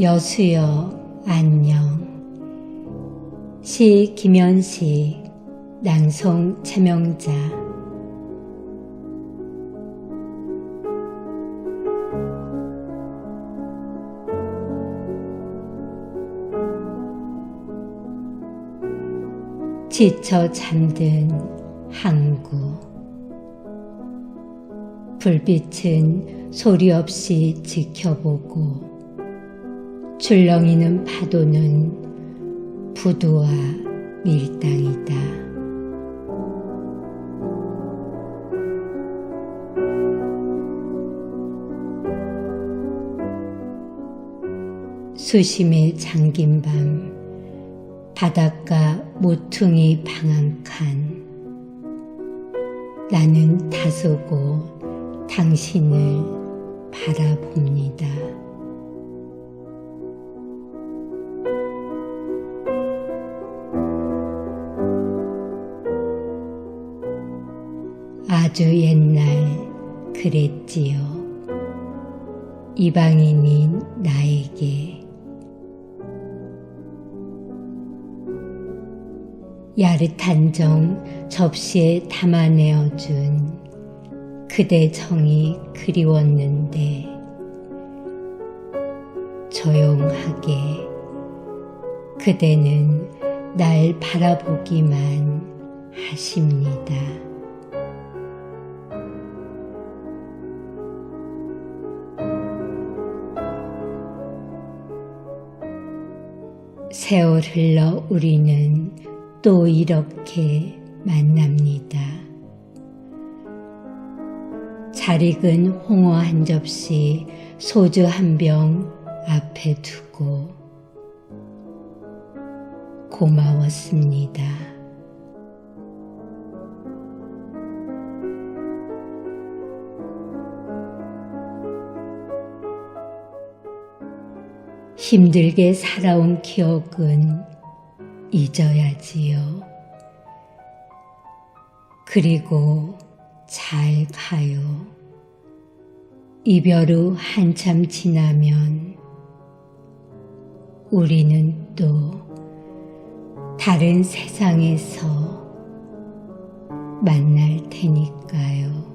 여수여 안녕. 시 김현식 낭송 채명자. 지쳐 잠든 항구. 불빛은 소리 없이 지켜보고 출렁이는 파도는 부두와 밀당이다. 수심에 잠긴 밤 바닷가 모퉁이 방한칸 나는 다소고 당신을 바라봅니다. 아주 옛날 그랬지요. 이방인인 나에게 야릇한 정 접시에 담아내어준 그대 정이 그리웠는데 조용하게 그대는 날 바라보기만 하십니다. 세월 흘러 우리는 또 이렇게 만납니다. 잘 익은 홍어 한 접시, 소주 한 병 앞에 두고 고마웠습니다. 힘들게 살아온 기억은 잊어야지요. 그리고 잘 가요. 이별 후 한참 지나면 우리는 또 다른 세상에서 만날 테니까요.